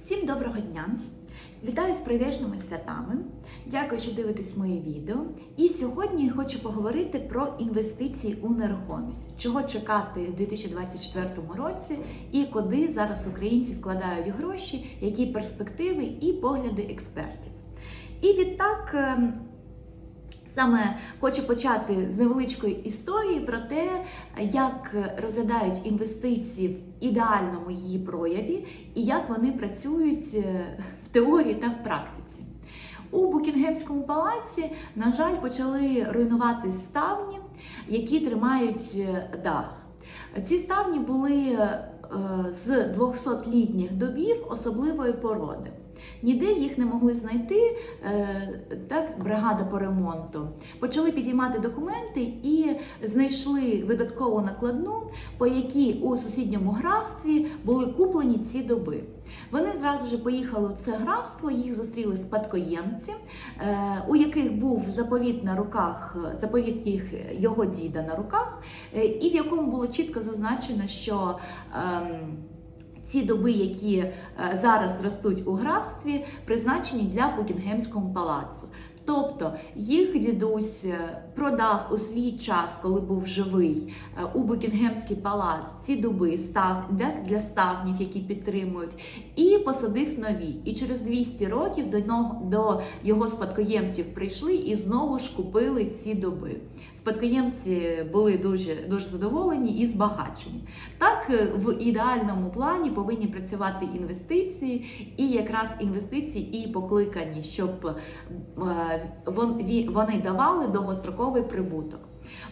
Всім доброго дня! Вітаю з прийдешними святами. Дякую, що дивитесь моє відео. І сьогодні я хочу поговорити про інвестиції у нерухомість, чого чекати в 2024 році і куди зараз українці вкладають гроші, які перспективи і погляди експертів. І відтак. Саме хочу почати з невеличкої історії про те, як розглядають інвестиції в ідеальному її прояві і як вони працюють е, в теорії та в практиці. У Букінгемському палаці, на жаль, почали руйнувати ставні, які тримають е, дах. Ці ставні були е, з 200-літніх добів особливої породи. Ніде їх не могли знайти, е, так, бригада по ремонту. Почали підіймати документи і знайшли видаткову накладну, по якій у сусідньому графстві були куплені ці доби. Вони зразу ж поїхали у це графство, їх зустріли спадкоємці, е, у яких був заповіт на руках, заповіт їх його діда на руках, е, і в якому було чітко зазначено, що ем, ці доби, які е, зараз ростуть у графстві, призначені для Букінгемського палацу. Тобто їх дідусь е, продав у свій час, коли був живий, е, у Букінгемський палац ці дуби став для, ставнів, які підтримують, і посадив нові. І через 200 років до нього до його спадкоємців прийшли і знову ж купили ці дуби. Спадкоємці були дуже дуже задоволені і збагачені. Так, е, в ідеальному плані повинні працювати інвестиції, і якраз інвестиції і покликані, щоб вони давали довгостроковий прибуток.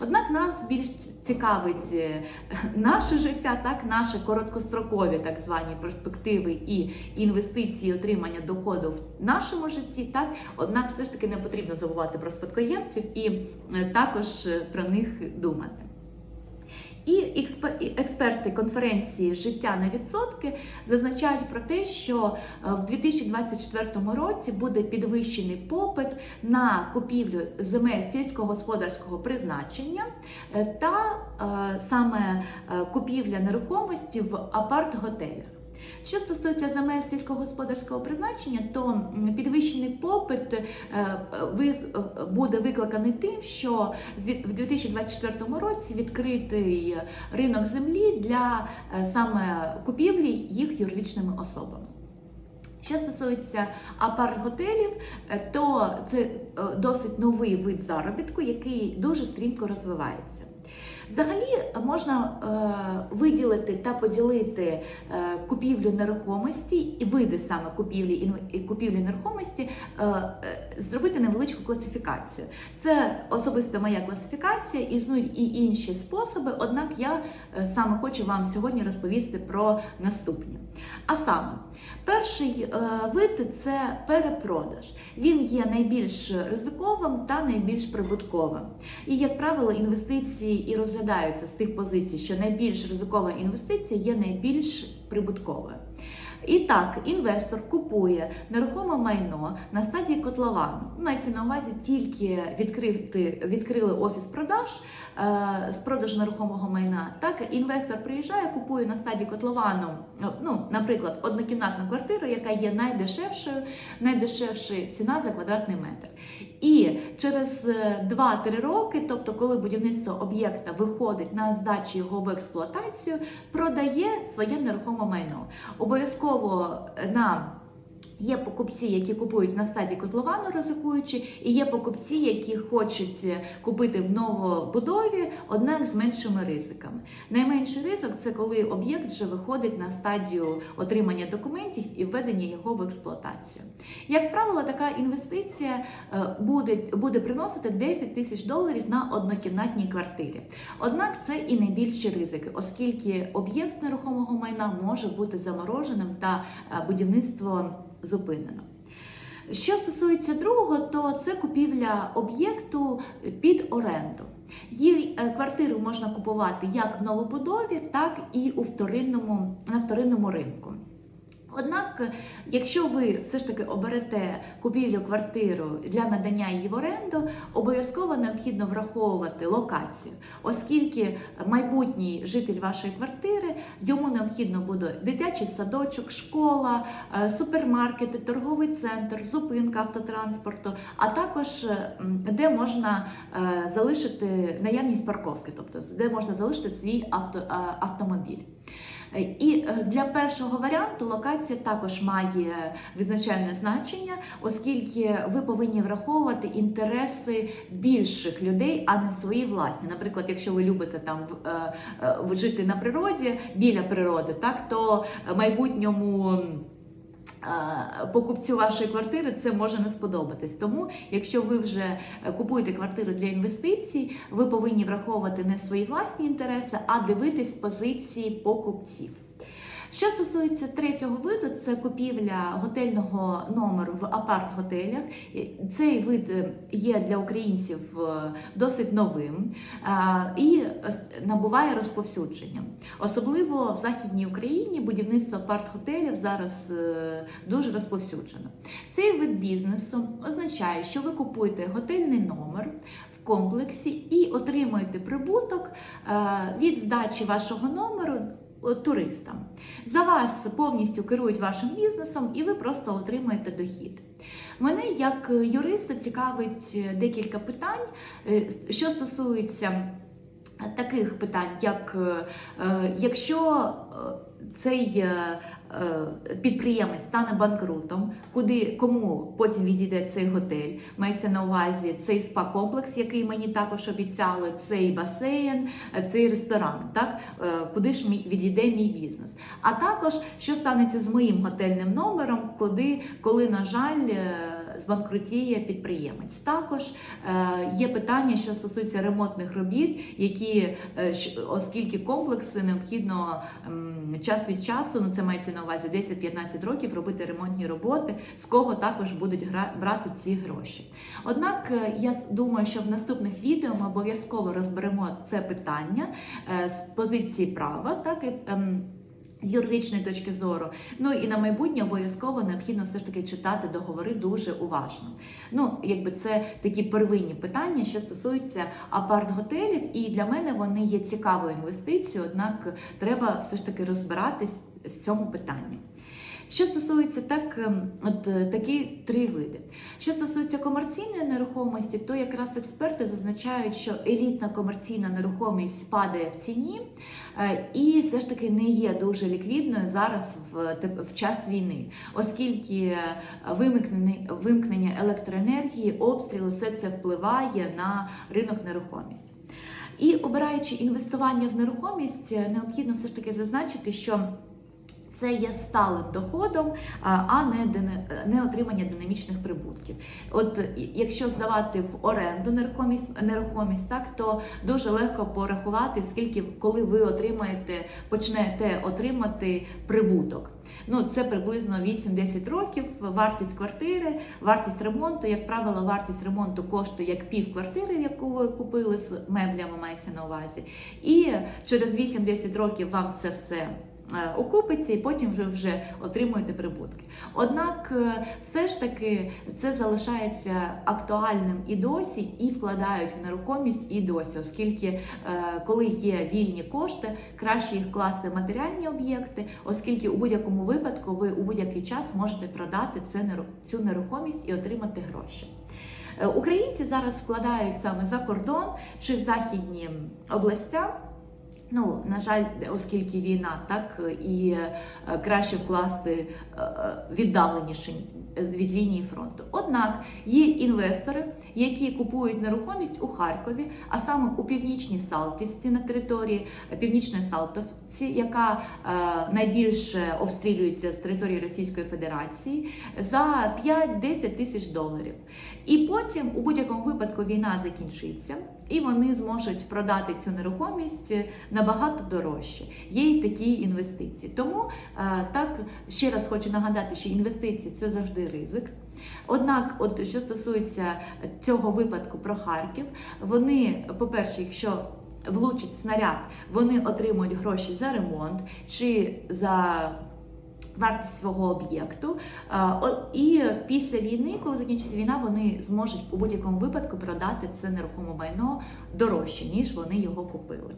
Однак нас більш цікавить е, наше життя, так наші короткострокові так звані перспективи і інвестиції, отримання доходу в нашому житті. Так, однак, все ж таки не потрібно забувати про спадкоємців і е, також е, про них думати. І експерти конференції Життя на відсотки зазначають про те, що е, в 2024 році буде підвищений попит на купівлю земель сільськогосподарського призначення е, та е, саме купівля нерухомості в апарт-готелях. Що стосується земель сільськогосподарського призначення, то підвищений попит е, буде викликаний тим, що в 2024 році відкритий ринок землі для е, саме купівлі їх юридичними особами. Що стосується апарт-готелів, е, то це досить новий вид заробітку, який дуже стрімко розвивається. Взагалі можна е, виділити та поділити е, купівлю нерухомості і види саме купівлі і купівлі нерухомості, е, е, зробити невеличку класифікацію. Це особисто моя класифікація, існують і інші способи, однак я е, саме хочу вам сьогодні розповісти про наступні. А саме, перший е, вид це перепродаж. Він є найбільш ризиковим та найбільш прибутковим. І, як правило, інвестиції і розглядаються з тих позицій, що найбільш ризикова інвестиція є найбільш прибутковою. І так, інвестор купує нерухоме майно на стадії котловану. Мається на увазі тільки відкрити, відкрили офіс продаж е, з продажу нерухомого майна. Так, інвестор приїжджає, купує на стадії котловану, е, ну, наприклад, однокімнатну квартиру, яка є найдешевшою, найдешевша ціна за квадратний метр. І через е, 2-3 роки, тобто коли будівництво об'єкта виходить на здачу його в експлуатацію, продає своє нерухоме майно. Обов'язково на Є покупці, які купують на стадії котловану ризикуючи, і є покупці, які хочуть купити в новобудові, однак з меншими ризиками. Найменший ризик це коли об'єкт вже виходить на стадію отримання документів і введення його в експлуатацію. Як правило, така інвестиція е, буде, буде приносити 10 тисяч доларів на однокімнатній квартирі. Однак це і найбільші ризики, оскільки об'єкт нерухомого майна може бути замороженим та е, будівництво зупинено. Що стосується другого, то це купівля об'єкту під оренду. Її е, квартиру можна купувати як в новобудові, так і у вторинному, на вторинному ринку. Однак, якщо ви все ж таки оберете купівлю квартиру для надання її в оренду, обов'язково необхідно враховувати локацію, оскільки майбутній житель вашої квартири йому необхідно буде дитячий садочок, школа, е, супермаркети, торговий центр, зупинка автотранспорту, а також де можна е, залишити наявність парковки, тобто де можна залишити свій авто, е, автомобіль. Е, І е, для першого варіанту локація також має визначальне значення, оскільки ви повинні враховувати інтереси більших людей, а не свої власні. Наприклад, якщо ви любите там е, жити на природі біля природи, так то майбутньому. Е, Покупцю вашої квартири це може не сподобатись. Тому, якщо ви вже е, купуєте квартиру для інвестицій, ви повинні враховувати не свої власні інтереси, а дивитись позиції покупців. Що стосується третього виду, це купівля готельного номеру в апарт-готелях. Цей вид е, є для українців е, досить новим е, і набуває розповсюдження. Особливо в Західній Україні будівництво апарт-готелів зараз дуже розповсюджено. Цей вид бізнесу означає, що ви купуєте готельний номер в комплексі і отримуєте прибуток від здачі вашого номеру туристам. За вас повністю керують вашим бізнесом, і ви просто отримуєте дохід. Мене як юриста цікавить е, декілька питань, е, що стосується таких питань, як е, е, якщо е, цей підприємець стане банкрутом, куди кому потім відійде цей готель, мається на увазі цей спа-комплекс, який мені також обіцяли, цей басейн, цей ресторан, так куди ж відійде мій бізнес. А також що станеться з моїм готельним номером, куди, коли, на жаль, збанкрутіє підприємець. Також е, є питання, що стосуються ремонтних робіт, які, е, оскільки комплекси необхідно час від часу, ну це мається на увазі 10-15 років, робити ремонтні роботи, з кого також будуть брати ці гроші. Однак е, я думаю, що в наступних відео ми обов'язково розберемо це питання з позиції права, так і. З юридичної точки зору, ну і на майбутнє обов'язково необхідно все ж таки читати договори дуже уважно. Ну, якби це такі первинні питання, що стосуються апарт-готелів, і для мене вони є цікавою інвестицією, однак треба все ж таки розбиратись з цьому питанні. Що стосується так, ем, от е, такі три види. Що стосується комерційної нерухомості, то якраз експерти зазначають, що елітна комерційна нерухомість падає в ціні е, і все ж таки не є дуже ліквідною зараз в, в час війни, оскільки е, вимкнення, електроенергії, обстріли, все це впливає на ринок нерухомості. І обираючи інвестування в нерухомість, необхідно все ж таки зазначити, що це є сталим доходом, а не, не отримання динамічних прибутків. От якщо здавати в оренду нерухомість, нерухомість, так то дуже легко порахувати, скільки коли ви отримаєте, почнете отримати прибуток. Ну це приблизно 8-10 років. Вартість квартири, вартість ремонту. Як правило, вартість ремонту коштує як пів квартири, яку ви купили з меблями, мається на увазі. І через 8-10 років вам це все окупиться, і потім вже вже отримуєте прибутки. Однак, е, все ж таки це залишається актуальним і досі, і вкладають в нерухомість і досі, оскільки е, коли є вільні кошти, краще їх вкласти в матеріальні об'єкти, оскільки у будь-якому випадку ви у будь-який час можете продати цю нерухомість і отримати гроші. Е, Українці зараз вкладають саме за кордон чи в західні областя. Ну, на жаль, оскільки війна, так і е, краще вкласти е, віддаленіше від лінії фронту. Однак є інвестори, які купують нерухомість у Харкові, а саме у північній Салтівці на території північної Салтовці, яка е, найбільше обстрілюється з території Російської Федерації, за 5-10 тисяч доларів. І потім, у будь-якому випадку, війна закінчиться, і вони зможуть продати цю нерухомість набагато дорожче. Є й такі інвестиції. Тому е, так ще раз хочу нагадати, що інвестиції це завжди ризик. Однак, от що стосується цього випадку про Харків, вони, по-перше, якщо влучить снаряд, вони отримують гроші за ремонт чи за Вартість свого об'єкту, Е, і після війни, коли закінчиться війна, вони зможуть у будь-якому випадку продати це нерухоме майно дорожче, ніж вони його купили.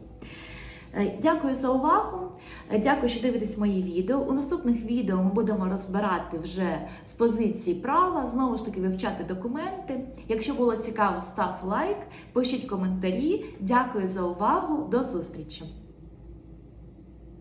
Е, Дякую за увагу. Е, Дякую, що дивитесь мої відео. У наступних відео ми будемо розбирати вже з позиції права, знову ж таки вивчати документи. Якщо було цікаво, став лайк, пишіть коментарі. Дякую за увагу. До зустрічі!